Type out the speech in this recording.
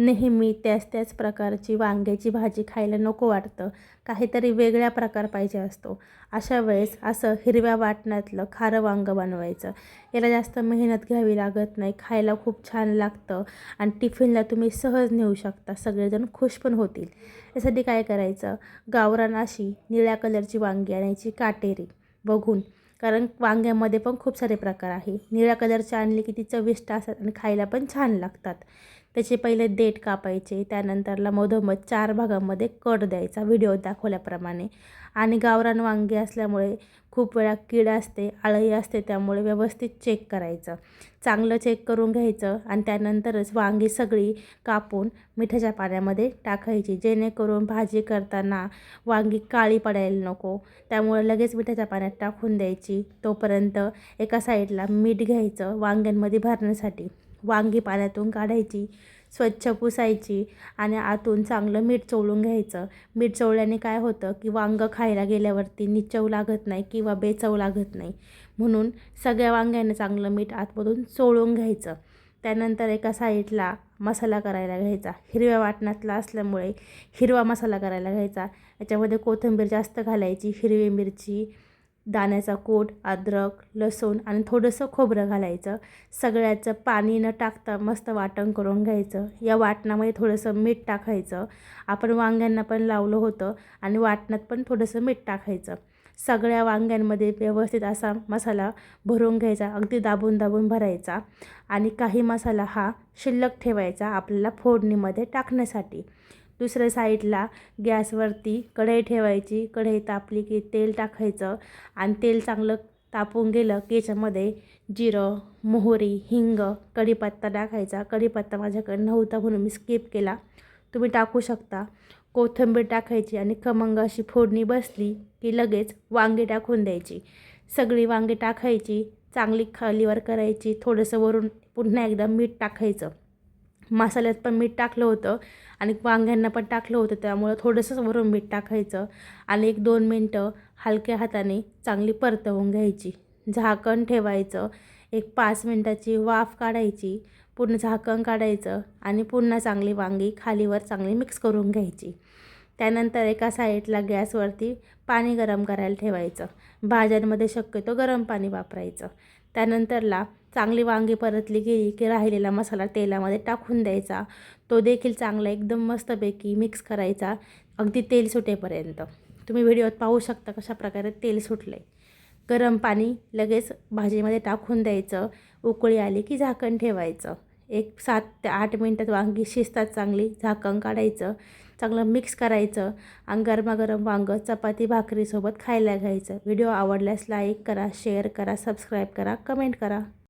नेहमी त्याच त्याच प्रकारची वांग्याची भाजी खायला नको वाटतं. काहीतरी वेगळ्या प्रकार पाहिजे असतो. अशा वेळेस असं हिरव्या वाटणातलं खारं वांगं बनवायचं. याला जास्त मेहनत घ्यावी लागत नाही. खायला खूप छान लागतं आणि टिफिनला तुम्ही सहज नेऊ शकता. सगळेजण खुश पण होतील. यासाठी काय करायचं? गावरान अशी निळ्या कलरची वांगी आणायची काटेरी. बघून. कारण वांग्यामध्ये पण खूप सारे प्रकार आहे. निळ्या कलरचे आणले की ती चविष्ट असतात आणि खायला पण छान लागतात. त्याचे पहिले देठ कापायचे त्यानंतरला मधोमध चार भागामध्ये कट द्यायचा व्हिडिओ दाखवल्याप्रमाणे. आणि गावरान वांगी असल्यामुळे खूप वेळा कीड असते आळही असते त्यामुळे व्यवस्थित चेक करायचं. चांगलं चेक करून घ्यायचं आणि त्यानंतरच वांगी सगळी कापून मिठाच्या पाण्यामध्ये टाकायची. जेणेकरून भाजी करताना वांगी काळी पडायला नको त्यामुळे लगेच मिठाच्या पाण्यात टाकून द्यायची. तोपर्यंत एका साईडला मीठ घ्यायचं वांग्यांमध्ये भरण्यासाठी. वांगी पाण्यातून काढायची स्वच्छ पुसायची आणि आतून चांगलं मीठ चोळून घ्यायचं. मीठ चोळल्याने काय होतं की वांगं खायला गेल्यावरती निचव लागत नाही किंवा बेचव लागत नाही. म्हणून सगळ्या वांग्यांना चांगलं मीठ आतमधून चोळून घ्यायचं. त्यानंतर एका साईडला मसाला करायला घ्यायचा. हिरव्या वाटणातला असल्यामुळे हिरवा मसाला करायला घ्यायचा. याच्यामध्ये कोथिंबीर जास्त घालायची हिरवी मिरची दाण्याचा कोट अद्रक लसूण आणि थोडंसं खोबरं घालायचं. सगळ्याचं पाणी न टाकता मस्त वाटण करून घ्यायचं. या वाटणामध्ये थोडंसं मीठ टाकायचं. आपण वांग्यांना पण लावलं होतं आणि वाटणात पण थोडंसं मीठ टाकायचं. सगळ्या वांग्यांमध्ये व्यवस्थित असा मसाला भरून घ्यायचा. अगदी दाबून दाबून भरायचा. आणि काही मसाला हा शिल्लक ठेवायचा आपल्याला फोडणीमध्ये टाकण्यासाठी. दुसऱ्या साईडला गॅसवरती कढई ठेवायची. कढई तापली की तेल टाकायचं आणि तेल चांगलं तापून गेलं की याच्यामध्ये जिरं मोहरी हिंग कढीपत्ता टाकायचा. कढीपत्ता माझ्याकडे नव्हता म्हणून मी स्किप केला. तुम्ही टाकू शकता. कोथिंबीर टाकायची आणि खमंग अशी फोडणी बसली की लगेच वांगी टाकून द्यायची. सगळी वांगी टाकायची चांगली खालीवर करायची थोडंसं वरून पुन्हा एकदा मीठ टाकायचं. मसाल्यात पण मीठ टाकलं होतं आणि वांग्यांना पण टाकलं होतं. त्यामुळं थोडंसं वरून मीठ टाकायचं आणि एक दोन मिनटं हलक्या हाताने चांगली परतवून घ्यायची. झाकण ठेवायचं. एक पाच मिनटाची वाफ काढायची. पूर्ण झाकण काढायचं आणि पुन्हा चांगली वांगी खालीवर चांगली मिक्स करून घ्यायची. त्यानंतर एका साईडला गॅसवरती पाणी गरम करायला ठेवायचं. भाज्यांमध्ये शक्यतो गरम पाणी वापरायचं. त्यानंतरला चांगली वांगी परतली गेली की राहिलेला मसाला तेलामध्ये टाकून द्यायचा. तो देखील चांगला एकदम मस्तपैकी मिक्स करायचा. अगदी तेल सुटेपर्यंत. तुम्ही व्हिडिओत पाहू शकता कशा प्रकारे तेल सुटलं आहे गरम पाणी लगेच भाजीमध्ये टाकून द्यायचं. उकळी आली की झाकण ठेवायचं. एक सात ते आठ मिनटात वांगी शिजतात चांगली झाकण काढायचं. चांगलं मिक्स करायचं. आणि गरमागरम वांगं चपाती भाकरीसोबत खायला घ्यायचं. व्हिडिओ आवडल्यास लाईक करा शेअर करा सबस्क्राईब करा कमेंट करा.